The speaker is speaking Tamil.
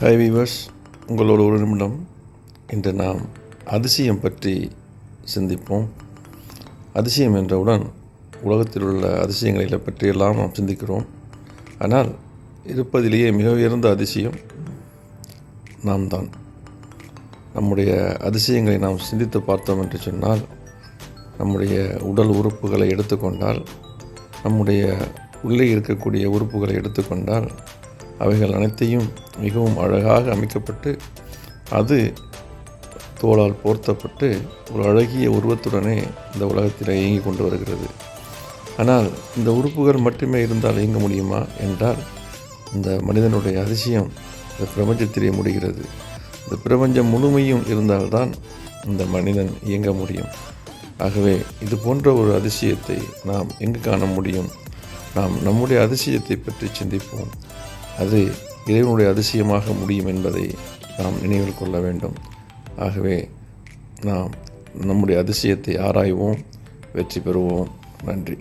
ஹாய் வீவர்ஸ் உங்களோட ஒரு நிமிடம். இன்று நாம் அதிசயம் பற்றி சிந்திப்போம். அதிசயம் என்றவுடன் உலகத்தில் உள்ள அதிசயங்களை பற்றியெல்லாம் நாம் சிந்திக்கிறோம். ஆனால் இருப்பதிலேயே மிக உயர்ந்த அதிசயம் நாம் தான் நம்முடைய அதிசயங்களை நாம் சிந்தித்து பார்த்தோம் என்று சொன்னால் நம்முடைய உடல் உறுப்புகளை எடுத்துக்கொண்டால் நம்முடைய உள்ளே இருக்கக்கூடிய உறுப்புகளை எடுத்துக்கொண்டால் அவைகள் அனைத்தையும் மிகவும் அழகாக அமைக்கப்பட்டு அது தோளால் போர்த்தப்பட்டு ஒரு அழகிய உருவத்துடனே இந்த உலகத்தில் இயங்கி கொண்டு வருகிறது. ஆனால் இந்த உறுப்புகள் மட்டுமே இருந்தால் இயங்க முடியுமா என்றால் இந்த மனிதனுடைய அதிசயம் இந்த பிரபஞ்சத்திலே முடிகிறது. இந்த பிரபஞ்சம் முழுமையும் இருந்தால்தான் இந்த மனிதன் இயங்க முடியும். ஆகவே இது போன்ற ஒரு அதிசயத்தை நாம் எங்கு காண முடியும்? நாம் நம்முடைய அதிசயத்தை பற்றி சிந்திப்போம். அது இறைவனுடைய அதிசயமாக முடியும் என்பதை நாம் நினைவில் கொள்ள வேண்டும். ஆகவே நாம் நம்முடைய அதிசயத்தை ஆராய்வோம் வெற்றி பெறுவோம். நன்றி.